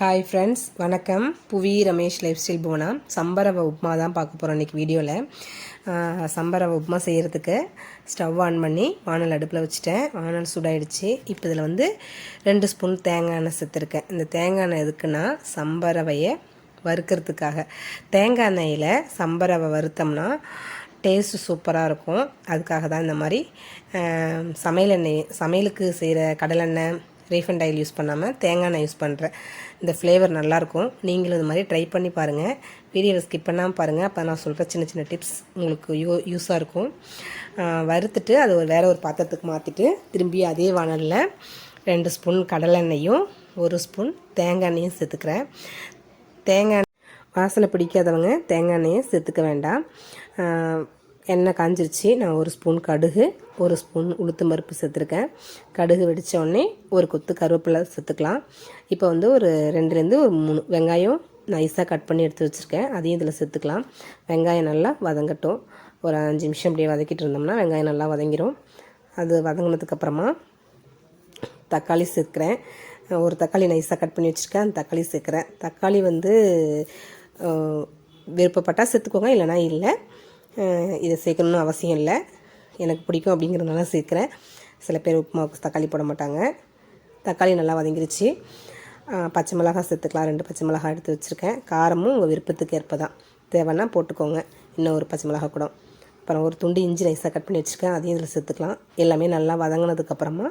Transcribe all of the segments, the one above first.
Hi friends வணக்கம். புவி Ramesh life style போனா. சம்பரவ உப்மா தான் பார்க்க போகிறோம் இன்றைக்கி வீடியோவில் சம்பரவ உப்மா செய்கிறதுக்கு ஸ்டவ் ஆன் பண்ணி வானல் அடுப்பில் வச்சுட்டேன். வானல் சூடாயிடுச்சு. இப்போ இதில் வந்து ரெண்டு ஸ்பூன் தேங்காய் எண்ணெய் சேர்த்துருக்கேன். இந்த தேங்காய் எண்ணெய் எதுக்குன்னா சம்பரவையை வறுக்கிறதுக்காக. தேங்காய் எண்ணெயில் சம்பரவை வறுத்தோம்னா டேஸ்ட்டு சூப்பராக இருக்கும். அதுக்காக தான் இந்த மாதிரி சமையல் எண்ணெய் சமையலுக்கு செய்கிற கடலெண்ணெய் ரீஃபண்ட் ஆயில் யூஸ் பண்ணாமல் தேங்காய் எண்ணெய் யூஸ் பண்ணுறேன் இந்த ஃப்ளேவர் நல்லாயிருக்கும் நீங்களும் இது மாதிரி ட்ரை பண்ணி பாருங்கள் வீடியோவை ஸ்கிப் பண்ணாமல் பாருங்கள் அப்போ நான் சொல்கிற சின்ன சின்ன டிப்ஸ் உங்களுக்கு யூ யூஸாக இருக்கும். வறுத்துட்டு அது ஒரு வேறு ஒரு பாத்திரத்துக்கு மாற்றிட்டு திரும்பி அதே வானலில் ரெண்டு ஸ்பூன் கடலெண்ணெயும் ஒரு ஸ்பூன் தேங்காய் எண்ணெயும் சேர்த்துக்கிறேன். தேங்காய் வாசனை பிடிக்காதவங்க தேங்காய் எண்ணெயை சேர்த்துக்க வேண்டாம். எண்ணெய் காஞ்சிருச்சு. நான் ஒரு ஸ்பூன் கடுகு ஒரு ஸ்பூன் உளுத்து பருப்பு சேர்த்துருக்கேன். கடுகு வெடித்தோடனே ஒரு கொத்து கருவேப்பிலை சேர்த்துக்கலாம். இப்போ வந்து ஒரு ரெண்டுலேருந்து ஒரு மூணு வெங்காயம் நைஸாக கட் பண்ணி எடுத்து வச்சுருக்கேன். அதையும் இதில் சேர்த்துக்கலாம். வெங்காயம் நல்லா வதங்கட்டும். ஒரு அஞ்சு நிமிஷம் அப்படியே வதக்கிட்டு இருந்தோம்னா வெங்காயம் நல்லா வதங்கிடும் அது வதங்கினதுக்கப்புறமா தக்காளி சேர்க்குறேன். ஒரு தக்காளி நைஸாக கட் பண்ணி வச்சுருக்கேன். அந்த தக்காளி சேர்க்குறேன். தக்காளி வந்து விருப்பப்பட்டால் சேர்த்துக்கோங்க இல்லைனா இல்லை. இதை சேர்க்கணுன்னு அவசியம் இல்லை. எனக்கு பிடிக்கும் அப்படிங்கிறதுனால சேர்க்குறேன். சில பேர் உப்புமாவுக்கு தக்காளி போட மாட்டாங்க. தக்காளி நல்லா வதங்கிருச்சு. பச்சை மிளகா சேர்த்துக்கலாம். ரெண்டு பச்சை மிளகாய் எடுத்து வச்சுருக்கேன். காரமும் உங்கள் விருப்பத்துக்கு ஏற்ப தான் தேவைன்னா போட்டுக்கோங்க. இன்னும் ஒரு பச்சை மிளகா கூட. அப்புறம் ஒரு துண்டு இஞ்சி ரைஸாக கட் பண்ணி வச்சுருக்கேன். அதையும் இதில் சேர்த்துக்கலாம். எல்லாமே நல்லா வதங்கினதுக்கப்புறமா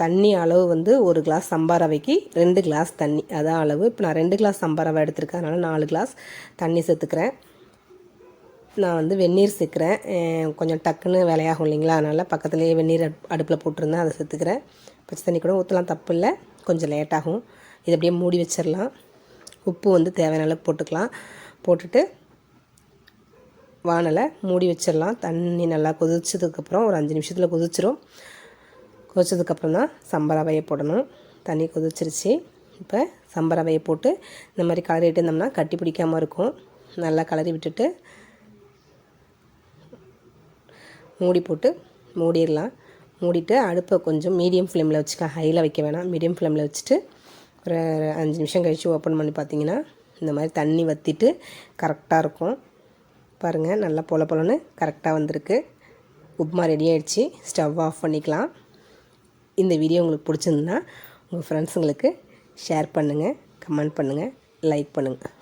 தண்ணி அளவு வந்து ஒரு கிளாஸ் சம்பாரவைக்கு ரெண்டு கிளாஸ் தண்ணி. அதான் அளவு. இப்போ நான் ரெண்டு கிளாஸ் சம்பாரவை எடுத்திருக்கேன். அதனால் நாலு கிளாஸ் தண்ணி சேர்த்துக்கிறேன். நான் வந்து வெந்நீர் சேர்க்குறேன். கொஞ்சம் டக்குன்னு வேலையாகும் இல்லைங்களா? அதனால் பக்கத்துலேயே வெந்நீர் அடுப்பில் போட்டிருந்தேன். அதை சேர்த்துக்கிறேன். பச்சை தண்ணி கூட ஊற்றலாம் தப்பு இல்லை. கொஞ்சம் லேட்டாகும் இதை அப்படியே மூடி வச்சிடலாம். உப்பு வந்து தேவையான அளவுக்கு போட்டுக்கலாம். போட்டுட்டு வானலை மூடி வச்சிடலாம். தண்ணி நல்லா கொதிச்சதுக்கப்புறம் ஒரு அஞ்சு நிமிஷத்தில் கொதிச்சிரும். கொதிச்சதுக்கப்புறம் தான் சம்பரவையை போடணும். தண்ணி கொதிச்சிருச்சு. இப்போ சம்பரவையை போட்டு இந்த மாதிரி கலரி இருந்தோம்னா கட்டி பிடிக்காமல் இருக்கும். நல்லா கலரி விட்டுட்டு மூடி போட்டு மூடிடலாம். மூடிட்டு அடுப்பை கொஞ்சம் மீடியம் ஃப்ளேமில் வச்சுக்க ஹையில் வைக்க வேணாம். மீடியம் ஃப்ளேமில் வச்சுட்டு ஒரு அஞ்சு நிமிஷம் கழித்து ஓப்பன் பண்ணி பார்த்தீங்கன்னா இந்த மாதிரி தண்ணி வற்றிட்டு கரெக்டாக இருக்கும். பாருங்கள் நல்லா பொல பொலன்னு கரெக்டாக வந்திருக்கு. உப்மா ரெடி ஆகிடுச்சு ஸ்டவ் ஆஃப் பண்ணிக்கலாம். இந்த வீடியோ உங்களுக்கு பிடிச்சிருந்துன்னா உங்கள் ஃப்ரெண்ட்ஸுங்களுக்கு ஷேர் பண்ணுங்கள் கமெண்ட் பண்ணுங்கள் லைக் பண்ணுங்கள்